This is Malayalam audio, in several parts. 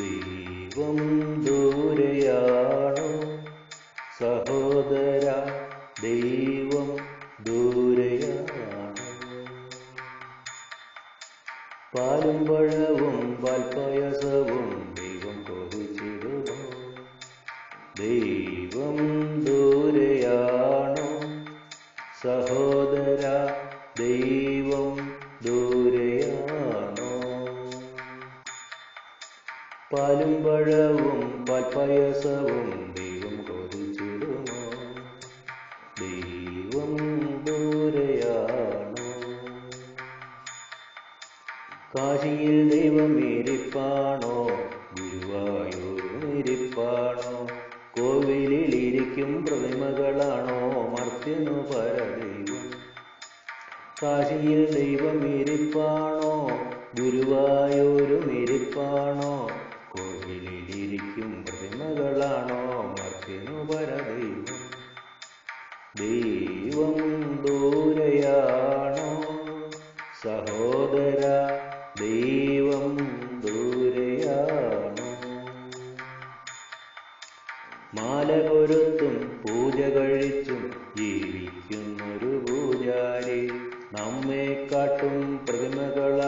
ദൈവം ദൂരെയാണോ? സഹോദര ദൈവം ദൂരെയാണോ? പാലും പഴവും പാൽപ്പായസവും ദൈവം കൊതിച്ചിടുമോ? ദൈവം പാലും പഴവും പാൽപ്പായസവും ദൈവം കൊതിച്ചിടുമോ? ദൈവം ദൂരെയാണോ? കാശിയിൽ ദൈവം ഇരിപ്പാണോ? ഗുരുവായൂരും ഇരിപ്പാണോ? കോവിലിൽ ഇരിക്കും പ്രതിമകളാണോ? മർത്യനു പരദൈവം കാശിയിൽ ദൈവം ഇരിപ്പാണോ? ഗുരുവായൂരും ഇരിപ്പാണോ? ഇരിക്കും പ്രതിമകളാണോ മർത്യനു പരദൈവം? ദൈവം ദൂരയാണോ? സഹോദര ദൈവം ദൂരെയാണോ? മാല കൊരുത്തും പൂജ കഴിച്ചും ജീവിക്കുന്നൊരു പൂജാരി നമ്മെ കാട്ടും പ്രതിമകളാണോ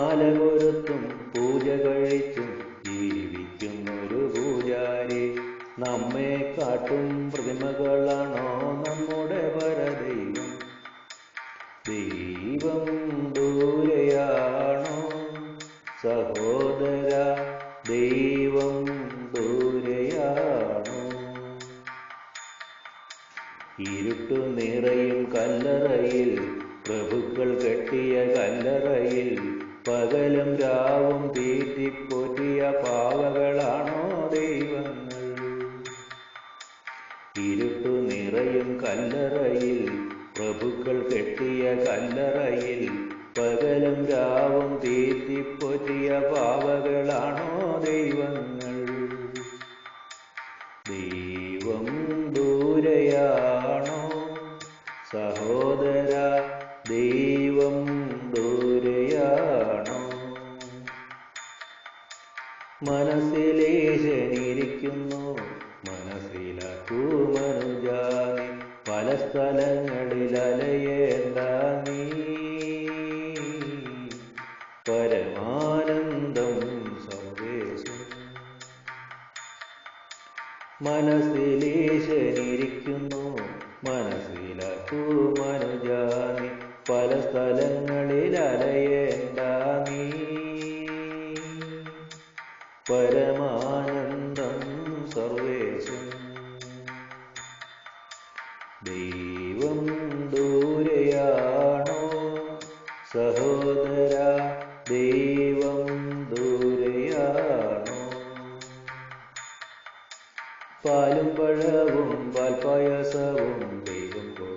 മാല കൊരുത്തും പൂജ കഴിച്ചും ജീവിക്കും ഒരു പൂജാരി. നമ്മെ കാട്ടും പ്രതിമകളാണോ നമ്മുടെ പരദൈവം ദൈവം ദൂരെയാണോ? സഹോദര ദൈവം ദൂരെയാണോ? ഇരുട്ടു നിറയും കല്ലറയിൽ പ്രഭുക്കൾ കെട്ടിയ കല്ലറയിൽ പകലും രാവും തീറ്റിപ്പോറ്റിയ പാവകളാണോ ദൈവങ്ങൾ? ഇരുട്ടു നിറയും കല്ലറയിൽ പ്രഭുക്കൾ കെട്ടിയ കല്ലറയിൽ പകലും രാവും സഹോദര ദൈവം ദൂരെയാണോ? മനസ്സിലേശനിരിക്കുന്നു മനസ്സിലാക്കൂ മനുജാനി പല സ്ഥലങ്ങളിൽ അലയേണ്ട നീ പരമാനന്ദം സർവേശം. മനസ്സിലേശനിരിക്കുന്നു മനസ്സിലാക്കൂ പല സ്ഥലങ്ങളിൽ അലയേണ്ട നീ. പരമാനന്ദം സർവേശം. ദൈവം ദൂരെയാണോ? സഹോദര ദൈവം ദൂരെയാണോ? പാലും പഴവും പാൽപ്പായസവും ദൈവം